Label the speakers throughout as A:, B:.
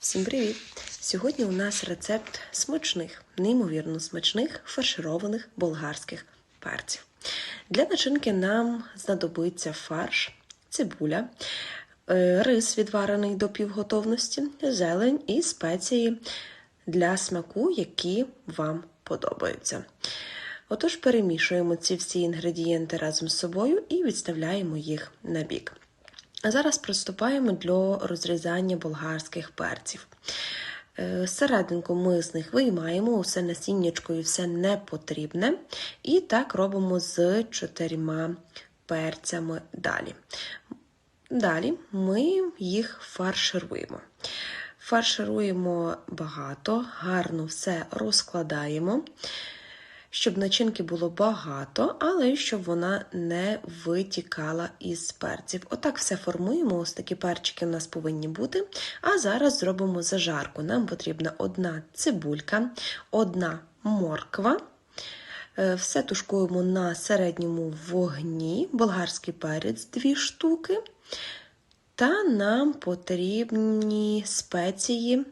A: Всім привіт! Сьогодні у нас рецепт смачних, неймовірно смачних фаршированих болгарських перців. Для начинки нам знадобиться фарш, цибуля, е, рис відварений до півготовності, зелень і спеції для смаку, які вам подобаються. Отож, перемішуємо ці всі інгредієнти разом з собою і відставляємо їх на бік. А зараз приступаємо до розрізання болгарських перців. Е, Серединку ми з них виймаємо, усе насіннячко і все не потрібне. І так робимо з чотирма перцями далі. Далі ми їх фаршируємо. Фаршируємо багато, гарно все розкладаємо щоб начинки було багато, але щоб вона не витікала із перців. Отак все формуємо, ось такі перчики у нас повинні бути. А зараз зробимо зажарку. Нам потрібна одна цибулька, одна морква. Е, Все тушкуємо на середньому вогні, болгарський перець дві штуки. Та нам потрібні спеції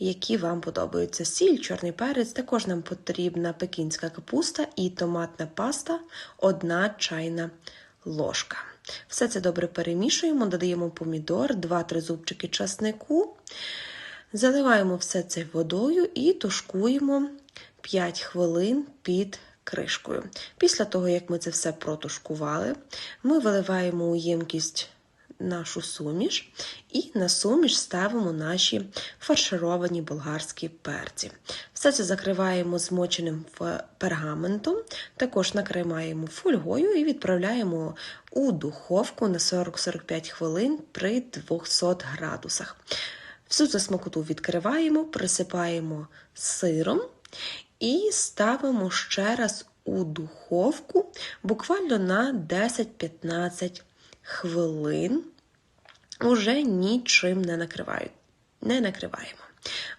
A: які вам подобаються. Сіль, чорний перець, також нам потрібна пекінська капуста і томатна паста, одна чайна ложка. Все це добре перемішуємо, додаємо помідор, 2-3 зубчики часнику, заливаємо все це водою і тушкуємо 5 хвилин під кришкою. Після того, як ми це все протушкували, ми виливаємо у ємкість нашу суміш і на суміш ставимо наші фаршировані болгарські перці. Все це закриваємо змоченим пергаментом, також накриваємо фольгою і відправляємо у духовку на 40-45 хвилин при 200 градусах. Всю цю смакоту відкриваємо, присипаємо сиром і ставимо ще раз у духовку буквально на 10-15 хвилин уже нічим не накривають. Не накриваємо.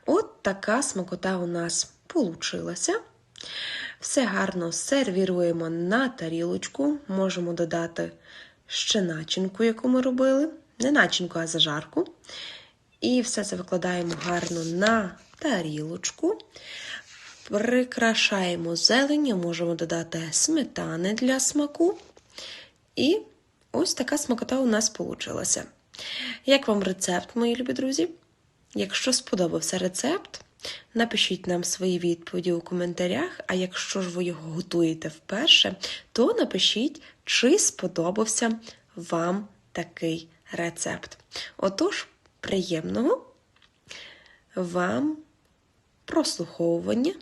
A: От така смакота у нас получилася. Все гарно сервіруємо на тарілочку, можемо додати ще начинку, яку ми робили. Не начинку, а зажарку. І все це викладаємо гарно на тарілочку. Прикрашаємо зеленню, можемо додати сметани для смаку. І ось така смакота у нас вийшла. Як вам рецепт, мої любі друзі? Якщо сподобався рецепт, напишіть нам свої відповіді у коментарях, а якщо ж ви його готуєте вперше, то напишіть, чи сподобався вам такий рецепт. Отож, приємного вам прослуховування